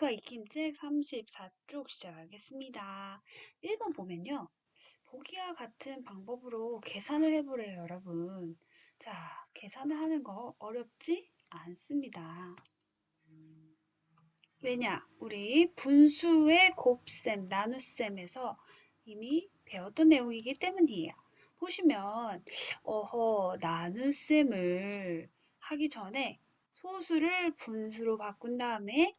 수학 익힘책 34쪽 시작하겠습니다. 1번 보면요. 보기와 같은 방법으로 계산을 해보래요, 여러분. 자, 계산을 하는 거 어렵지 않습니다. 왜냐? 우리 분수의 곱셈, 나눗셈에서 이미 배웠던 내용이기 때문이에요. 보시면 어허, 나눗셈을 하기 전에 소수를 분수로 바꾼 다음에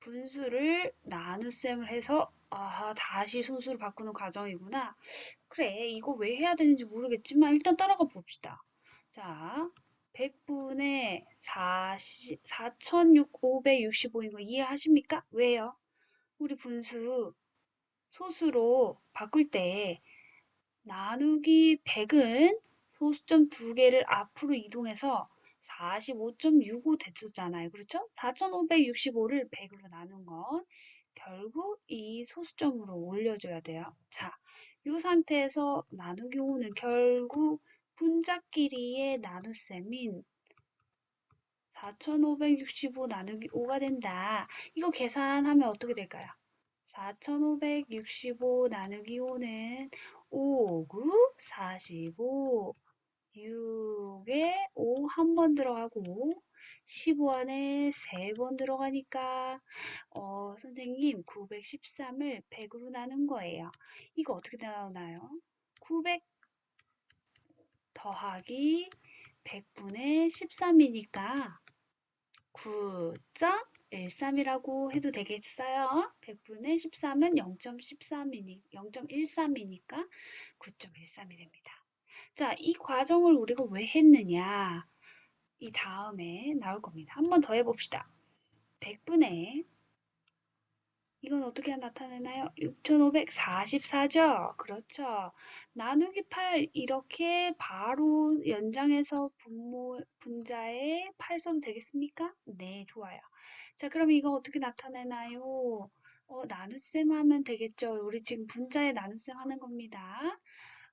분수를 나눗셈을 해서 아, 다시 소수로 바꾸는 과정이구나. 그래, 이거 왜 해야 되는지 모르겠지만 일단 따라가 봅시다. 자, 100분의 40, 4,565인 거 이해하십니까? 왜요? 우리 분수 소수로 바꿀 때 나누기 100은 소수점 두 개를 앞으로 이동해서 45.65 됐었잖아요. 그렇죠? 4,565를 100으로 나눈 건 결국 이 소수점으로 올려줘야 돼요. 자, 이 상태에서 나누기 5는 결국 분자끼리의 나눗셈인 4,565 나누기 5가 된다. 이거 계산하면 어떻게 될까요? 4,565 나누기 5는 5, 9, 45, 6에 5 한 번 들어가고 15 안에 3번 들어가니까 어, 선생님 913을 100으로 나눈 거예요. 이거 어떻게 나오나요? 900 더하기 100분의 13이니까 9.13이라고 해도 되겠어요? 100분의 13은 0.13이니, 0.13이니까 9.13이 됩니다. 자, 이 과정을 우리가 왜 했느냐? 이 다음에 나올 겁니다. 한 번 더 해봅시다. 100분의 이건 어떻게 나타내나요? 6544죠? 그렇죠. 나누기 8 이렇게 바로 연장해서 분모, 분자에 8 써도 되겠습니까? 네, 좋아요. 자, 그럼 이거 어떻게 나타내나요? 어, 나눗셈 하면 되겠죠. 우리 지금 분자에 나눗셈 하는 겁니다.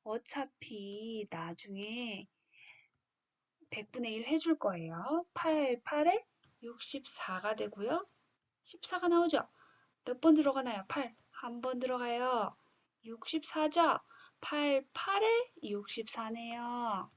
어차피 나중에 100분의 1 해줄 거예요. 8, 8에 64가 되고요. 14가 나오죠? 몇 번 들어가나요? 8. 한 번 들어가요. 64죠? 8, 8에 64네요.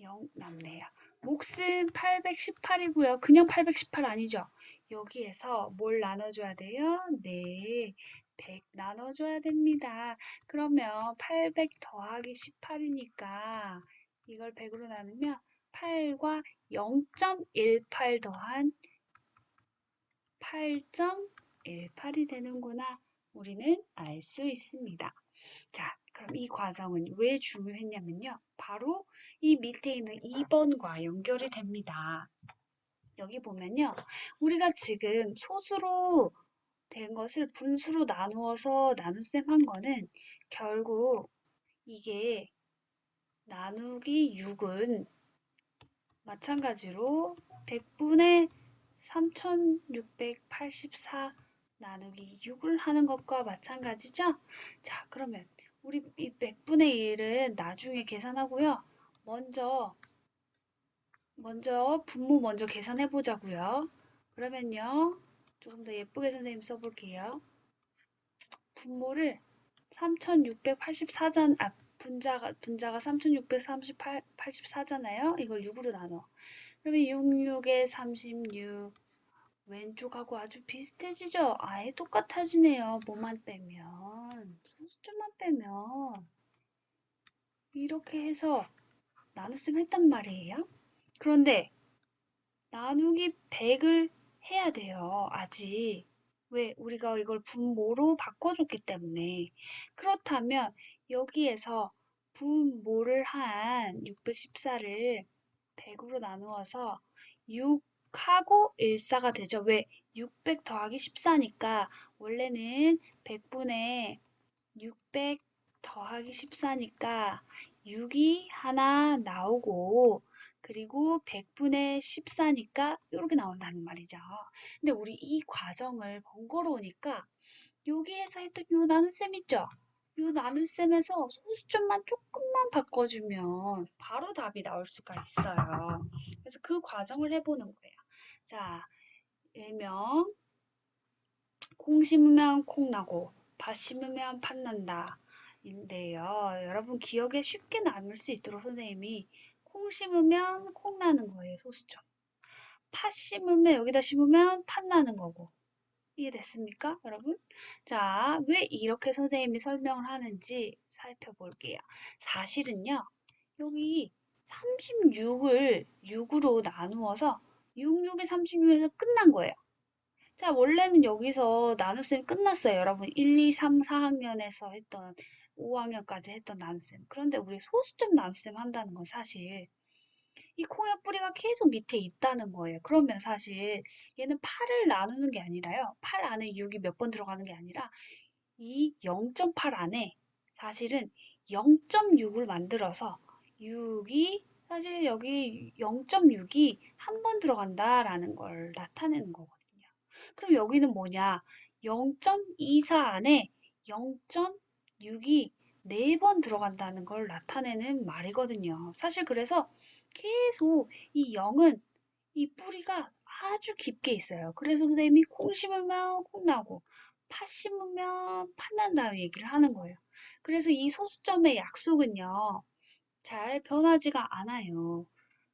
0 남네요. 몫은 818이고요. 그냥 818 아니죠? 여기에서 뭘 나눠줘야 돼요? 네, 100 나눠줘야 됩니다. 그러면 800 더하기 18이니까 이걸 100으로 나누면 8과 0.18 더한 8.18이 되는구나. 우리는 알 수 있습니다. 자, 그럼 이 과정은 왜 중요했냐면요. 바로 이 밑에 있는 2번과 연결이 됩니다. 여기 보면요. 우리가 지금 소수로 된 것을 분수로 나누어서 나눗셈 한 거는 결국 이게 나누기 6은 마찬가지로 100분의 3684 나누기 6을 하는 것과 마찬가지죠? 자, 그러면 우리 이 100분의 1은 나중에 계산하고요. 먼저 먼저 분모 먼저 계산해 보자고요. 그러면요. 조금 더 예쁘게 선생님 써볼게요. 분모를 3684전 앞 분자가 분자가 3684잖아요. 이걸 6으로 나눠. 그러면 66에 36 왼쪽하고 아주 비슷해지죠? 아예 똑같아지네요. 뭐만 빼면 소수점만 빼면 이렇게 해서 나눗셈 했단 말이에요. 그런데 나누기 100을 해야 돼요. 아직. 왜? 우리가 이걸 분모로 바꿔줬기 때문에. 그렇다면 여기에서 분모를 한 614를 100으로 나누어서 6하고 1사가 되죠. 왜? 600 더하기 14니까 원래는 100분의 600 더하기 14니까 6이 하나 나오고 그리고 100분의 14니까 이렇게 나온다는 말이죠. 근데 우리 이 과정을 번거로우니까 여기에서 했던 요 나눗셈 있죠? 요 나눗셈에서 소수점만 조금만 바꿔주면 바로 답이 나올 수가 있어요. 그래서 그 과정을 해보는 거예요. 자, 일명 콩 심으면 콩 나고 팥 심으면 팥 난다. 인데요. 여러분 기억에 쉽게 남을 수 있도록 선생님이 콩 심으면 콩 나는 거예요. 소수점. 팥 심으면 여기다 심으면 팥 나는 거고. 이해됐습니까, 여러분? 자, 왜 이렇게 선생님이 설명을 하는지 살펴볼게요. 사실은요, 여기 36을 6으로 나누어서 6, 6이 36에서 끝난 거예요. 자, 원래는 여기서 나눗셈이 끝났어요. 여러분, 1, 2, 3, 4학년에서 했던 5학년까지 했던 나눗셈. 그런데 우리 소수점 나눗셈 한다는 건 사실 이 콩의 뿌리가 계속 밑에 있다는 거예요. 그러면 사실 얘는 8을 나누는 게 아니라요. 8 안에 6이 몇 번 들어가는 게 아니라 이 0.8 안에 사실은 0.6을 만들어서 6이 사실 여기 0.6이 한 번 들어간다라는 걸 나타내는 거거든요. 그럼 여기는 뭐냐? 0.24 안에 0.6이 네 번 들어간다는 걸 나타내는 말이거든요. 사실 그래서 계속 이 0은 이 뿌리가 아주 깊게 있어요. 그래서 선생님이 콩 심으면 콩 나고 팥 심으면 팥 난다는 얘기를 하는 거예요. 그래서 이 소수점의 약속은요. 잘 변하지가 않아요.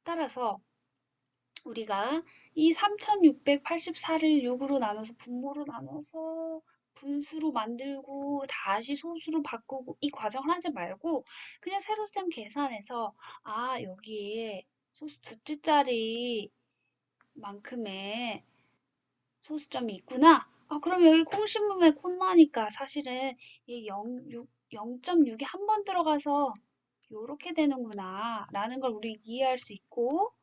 따라서 우리가 이 3684를 6으로 나눠서 분모로 나눠서 분수로 만들고 다시 소수로 바꾸고 이 과정을 하지 말고 그냥 세로셈 계산해서 아 여기에 소수 두째 자리 만큼의 소수점이 있구나. 아 그럼 여기 콩 심으면 콩 나니까 사실은 이 0, 6, 0.6이 한 번 들어가서 요렇게 되는구나 라는 걸 우리 이해할 수 있고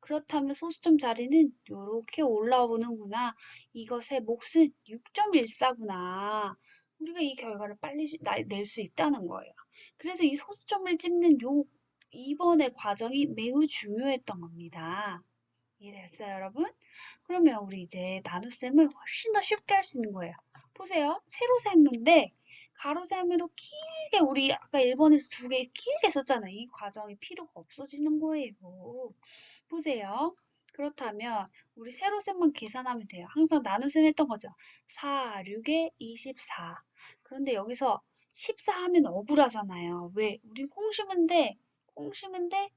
그렇다면 소수점 자리는 요렇게 올라오는구나. 이것의 몫은 6.14구나. 우리가 이 결과를 빨리 낼 수 있다는 거예요. 그래서 이 소수점을 찍는 요 이번의 과정이 매우 중요했던 겁니다. 이해됐어요, 여러분? 그러면 우리 이제 나눗셈을 훨씬 더 쉽게 할 수 있는 거예요. 보세요. 세로 셈인데 가로셈으로 길게 우리 아까 1번에서 두 개 길게 썼잖아요. 이 과정이 필요가 없어지는 거예요. 보세요. 그렇다면 우리 세로셈만 계산하면 돼요. 항상 나눗셈 했던 거죠. 4, 6에 24. 그런데 여기서 14 하면 억울하잖아요. 왜? 우리 콩 심은데 콩 심은데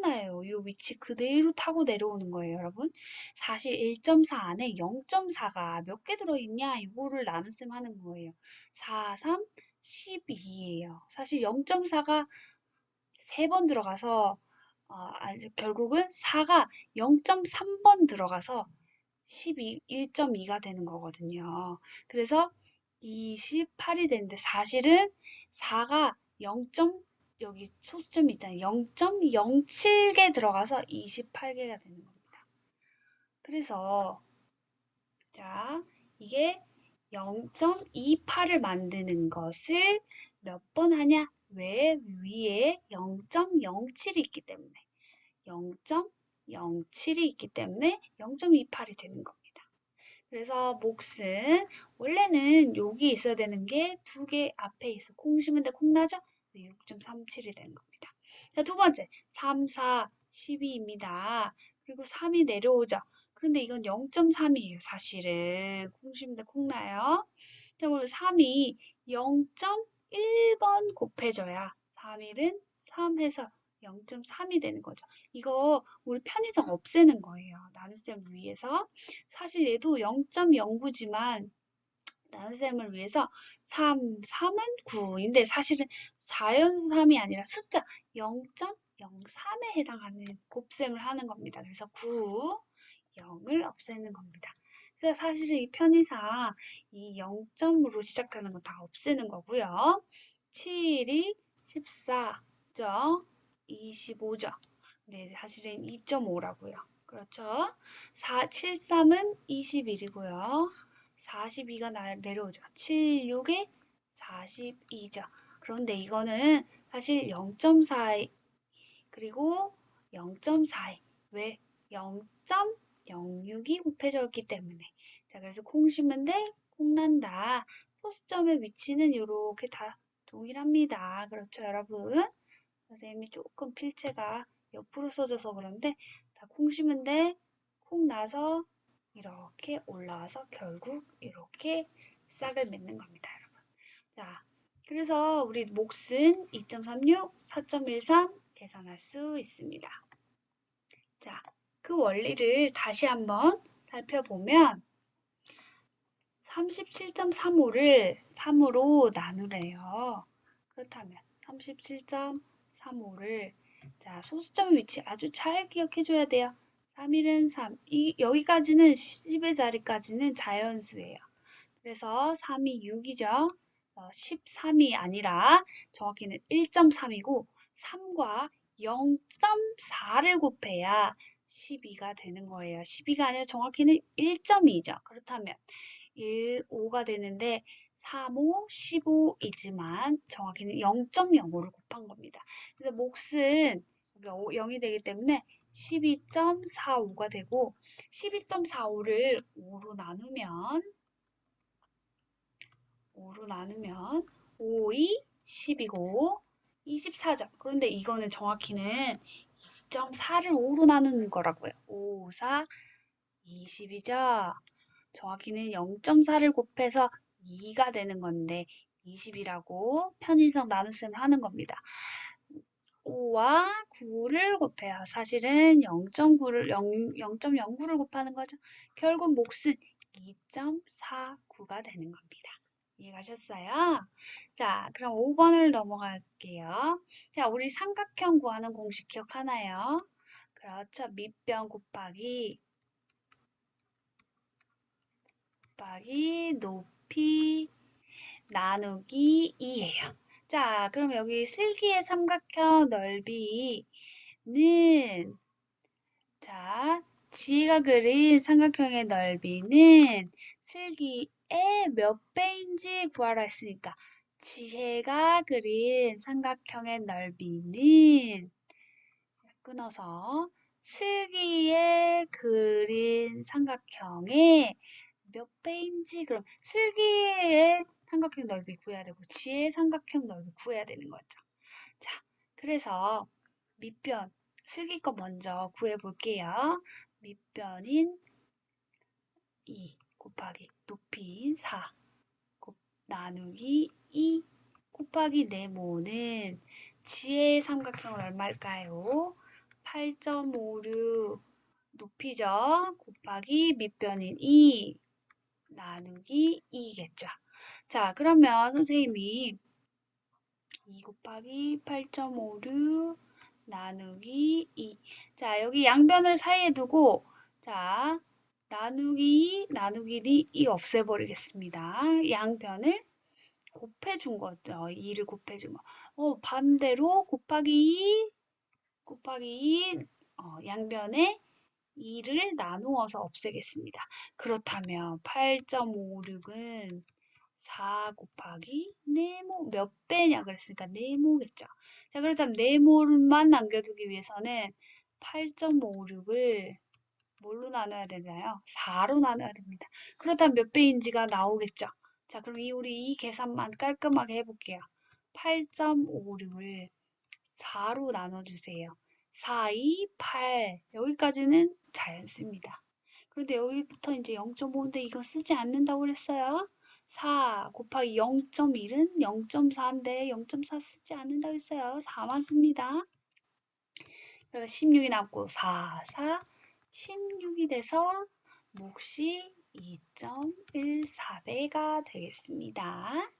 콩 나요. 이 위치 그대로 타고 내려오는 거예요, 여러분. 사실 1.4 안에 0.4가 몇 개 들어있냐? 이거를 나눗셈 하는 거예요. 4, 3, 12예요. 사실 0.4가 세번 들어가서 어, 아, 결국은 4가 0.3번 들어가서 12, 1.2가 되는 거거든요. 그래서 28이 되는데 사실은 4가 0. 여기 소수점이 있잖아요. 0.07개 들어가서 28개가 되는 겁니다. 그래서 자 이게 0.28을 만드는 것을 몇 번 하냐? 왜 위에 0.07이 있기 때문에 0.07이 있기 때문에 0.28이 되는 겁니다. 그래서 몫은 원래는 여기 있어야 되는 게 두 개 앞에 있어. 콩 심은 데 콩 나죠? 6.37이 되는 겁니다. 자, 두 번째 3, 4, 12입니다. 그리고 3이 내려오죠. 그런데 이건 0.3이에요. 사실은 콩 심은데 콩 나요. 자, 그리고 3이 0. 1번 곱해줘야 3일은 3 해서 0.3이 되는 거죠. 이거 우리 편의상 없애는 거예요. 나눗셈을 위해서. 사실 얘도 0.09지만 나눗셈을 위해서 3, 3은 9인데 사실은 자연수 3이 아니라 숫자 0.03에 해당하는 곱셈을 하는 겁니다. 그래서 9, 0을 없애는 겁니다. 그래서 사실은 이 편의상 이 0점으로 시작하는 거다 없애는 거고요. 7이 14죠. 25죠. 네, 사실은 2.5라고요. 그렇죠. 4, 7, 3은 21이고요. 42가 내려오죠. 7, 6에 42죠. 그런데 이거는 사실 0.4 그리고 0.4 왜? 0. 0.06이 곱해져 있기 때문에 자 그래서 콩 심은데 콩 난다 소수점의 위치는 이렇게 다 동일합니다 그렇죠 여러분 선생님이 조금 필체가 옆으로 써져서 그런데 다 콩 심은데 콩 나서 이렇게 올라와서 결국 이렇게 싹을 맺는 겁니다, 여러분. 자, 그래서 우리 몫은 2.36, 4.13 계산할 수 있습니다. 자, 그 원리를 다시 한번 살펴보면 37.35를 3으로 나누래요. 그렇다면 37.35를 자, 소수점 위치 아주 잘 기억해 줘야 돼요. 3일은 3. 이, 여기까지는 10의 자리까지는 자연수예요. 그래서 3이 6이죠. 13이 아니라 정확히는 1.3이고 3과 0.4를 곱해야 12가 되는 거예요. 12가 아니라 정확히는 1.2죠. 그렇다면 1, 5가 되는데 3, 5, 15이지만 정확히는 0.05를 곱한 겁니다. 그래서 몫은 0이 되기 때문에 12.45가 되고 12.45를 5로 나누면 5로 나누면 5, 2, 10이고 24죠. 그런데 이거는 정확히는 2.4를 5로 나누는 거라고요. 5, 4, 20이죠. 정확히는 0.4를 곱해서 2가 되는 건데 20이라고 편의성 나눗셈을 하는 겁니다. 5와 9를 곱해요. 사실은 0.9를 0.09를 곱하는 거죠. 결국 몫은 2.49가 되는 겁니다. 이해가셨어요? 자, 그럼 5번을 넘어갈게요. 자, 우리 삼각형 구하는 공식 기억하나요? 그렇죠. 밑변 곱하기 곱하기 높이 나누기 2예요. 자, 그럼 여기 슬기의 삼각형 넓이는 자, 지혜가 그린 삼각형의 넓이는 슬기의 몇 배인지 구하라 했으니까 지혜가 그린 삼각형의 넓이는 끊어서 슬기의 그린 삼각형의 몇 배인지 그럼 슬기의 삼각형 넓이 구해야 되고 지혜의 삼각형 넓이 구해야 되는 거죠. 자, 그래서 밑변 슬기 거 먼저 구해 볼게요. 밑변인 2 곱하기 높이인 4 곱, 나누기 2 곱하기 네모는 지혜의 삼각형은 얼마일까요? 8.56 높이죠. 곱하기 밑변인 2 나누기 2겠죠. 자, 그러면 선생님이 2 곱하기 8.56 나누기 2. 자, 여기 양변을 사이에 두고 자, 나누기 2, 나누기 2 없애버리겠습니다. 양변을 곱해준 거죠. 2를 곱해준 거. 어, 반대로 곱하기 2, 곱하기 2, 어, 양변에 2를 나누어서 없애겠습니다. 그렇다면 8.56은 4 곱하기 네모 몇 배냐 그랬으니까 네모겠죠. 자 그렇다면 네모만 남겨두기 위해서는 8.56을 뭘로 나눠야 되나요? 4로 나눠야 됩니다. 그렇다면 몇 배인지가 나오겠죠. 자 그럼 이 우리 이 계산만 깔끔하게 해볼게요. 8.56을 4로 나눠주세요. 4, 2, 8 여기까지는 자연수입니다. 그런데 여기부터 이제 0.5인데 이거 쓰지 않는다고 그랬어요. 4 곱하기 0.1은 0.4인데 0.4 쓰지 않는다고 했어요. 4만 씁니다. 그래서 16이 남고 4, 4, 16이 돼서 몫이 2.14배가 되겠습니다.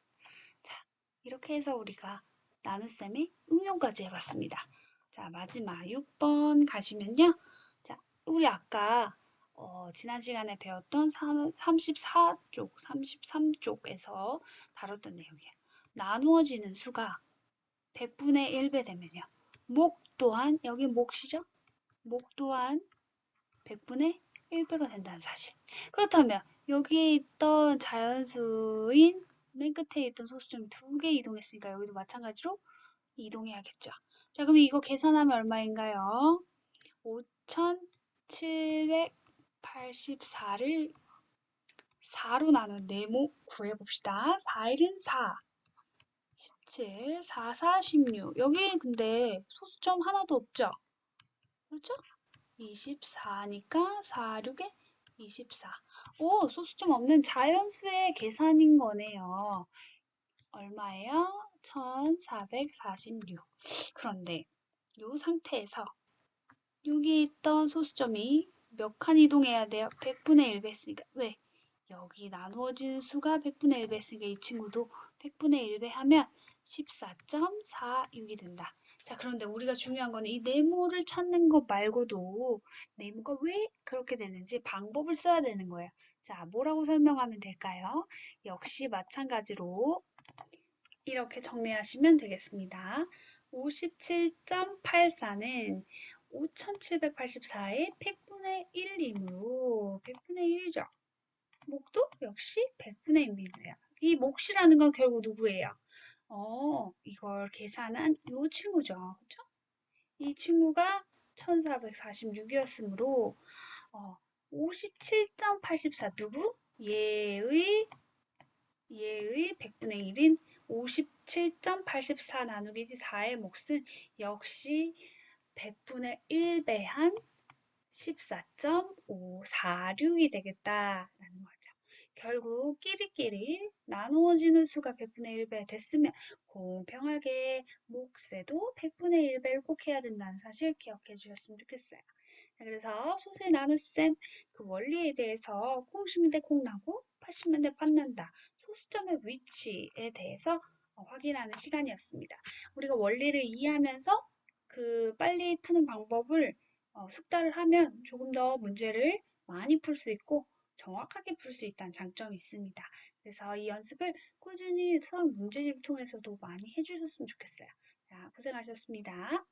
자, 이렇게 해서 우리가 나눗셈의 응용까지 해봤습니다. 자, 마지막 6번 가시면요. 자, 우리 아까 어, 지난 시간에 배웠던 34쪽, 33쪽에서 다뤘던 내용이에요. 나누어지는 수가 100분의 1배 되면요. 목 또한, 여기 몫이죠? 목 또한 100분의 1배가 된다는 사실. 그렇다면 여기에 있던 자연수인 맨 끝에 있던 소수점 두 개 이동했으니까 여기도 마찬가지로 이동해야겠죠. 자, 그럼 이거 계산하면 얼마인가요? 5,784를 4로 나눈 네모 구해봅시다. 4일은 4, 17, 4, 4, 16. 여기 근데 소수점 하나도 없죠? 그렇죠? 24니까 4, 6에 24. 오, 소수점 없는 자연수의 계산인 거네요. 얼마예요? 1446. 그런데 이 상태에서 여기 있던 소수점이 몇 칸 이동해야 돼요? 100분의 1 배으니까 왜? 여기 나누어진 수가 100분의 1 배으니까 이 친구도 100분의 1배 하면 14.46이 된다. 자, 그런데 우리가 중요한 거는 이 네모를 찾는 것 말고도 네모가 왜 그렇게 되는지 방법을 써야 되는 거예요. 자, 뭐라고 설명하면 될까요? 역시 마찬가지로 이렇게 정리하시면 되겠습니다. 57.84는 5784의 100분의 1이므로 100분의 1이죠. 목도 역시 100분의 1입니다. 이 몫이라는 건 결국 누구예요? 어, 이걸 계산한 이 친구죠. 그렇죠? 이 친구가 1446이었으므로 어, 57.84 누구? 얘의 얘의 100분의 1인 57.84 나누기 4의 몫은 역시 100분의 1배한 14.546이 되겠다라는 거죠. 결국 끼리끼리 나누어지는 수가 100분의 1배 됐으면 공평하게 몫에도 100분의 1배를 꼭 해야 된다는 사실 기억해 주셨으면 좋겠어요. 그래서 소수의 나눗셈 그 원리에 대해서 콩 심을 때 콩나고 팥 심을 때 팥난다. 소수점의 위치에 대해서 어, 확인하는 시간이었습니다. 우리가 원리를 이해하면서 그 빨리 푸는 방법을 어, 숙달을 하면 조금 더 문제를 많이 풀 수 있고 정확하게 풀 수 있다는 장점이 있습니다. 그래서 이 연습을 꾸준히 수학 문제집을 통해서도 많이 해주셨으면 좋겠어요. 자, 고생하셨습니다.